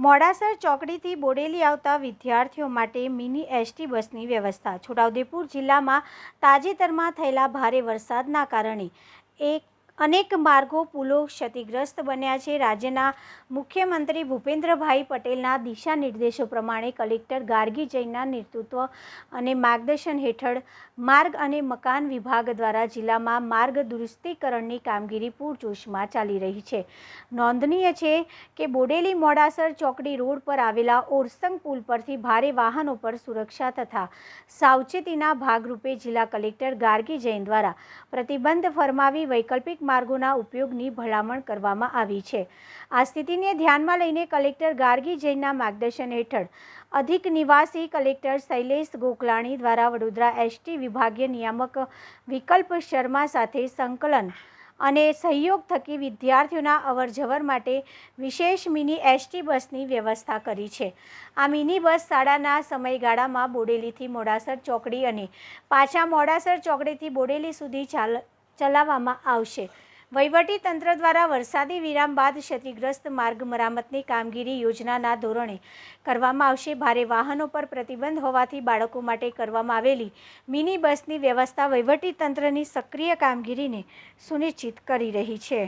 મોડાસર ચોકડીથી બોડેલી આવતા વિદ્યાર્થીઓ માટે મિની એસટી બસની વ્યવસ્થા. છોટાઉદેપુર જિલ્લામાં તાજેતરમાં થયેલા ભારે વરસાદના કારણે એક અનેક માર્ગો પુલો ક્ષતિગ્રસ્ત બન્યા છે. રાજ્યના મુખ્યમંત્રી ભૂપેન્દ્રભાઈ પટેલના દિશા નિર્દેશો પ્રમાણે કલેક્ટર ગાર્ગી જૈનના નેતૃત્વ અને માર્ગદર્શન હેઠળ માર્ગ અને મકાન વિભાગ દ્વારા જિલ્લામાં માર્ગ દુરસ્તીકરણની કામગીરી પૂરજોશમાં ચાલી રહી છે. નોંધનીય છે કે બોડેલી મોડાસર ચોકડી રોડ પર આવેલા ઓરસંગ પુલ પરથી ભારે વાહનો પર સુરક્ષા તથા સાવચેતીના ભાગરૂપે જિલ્લા કલેક્ટર ગાર્ગી જૈન દ્વારા પ્રતિબંધ ફરમાવી વૈકલ્પિક માર્ગોના ઉપયોગની ભલામણ કરવામાં આવી છે. આ સ્થિતિને ધ્યાનમાં લઈને કલેક્ટર ગાર્ગી જૈનના માર્ગદર્શન હેઠળ અધિક નિવાસી કલેક્ટર શૈલેષ ગોકલાણી દ્વારા વડોદરા એસટી વિભાગીય નિયામક વિકલ્પ શર્મા સાથે સંકલન અને સહયોગ થકી વિદ્યાર્થીઓના અવરજવર માટે વિશેષ મિની એસટી બસની વ્યવસ્થા કરી છે. આ મિની બસ શાળાના સમયગાળામાં બોડેલીથી મોડાસર ચોકડી અને પાછા મોડાસર ચોકડીથી બોડેલી સુધી ચાલ, ચલાવવામાં આવશે. તંત્ર દ્વારા વરસાદી વિરામ બાદ ક્ષતિગ્રસ્ત માર્ગ મરામતની કામગીરી યોજનાના ધોરણે કરવામાં આવશે. ભારે વાહનો પર પ્રતિબંધ હોવાથી બાળકો માટે કરવામાં આવેલી મિની બસની વ્યવસ્થા તંત્રની સક્રિય કામગીરીને સુનિશ્ચિત કરી રહી છે.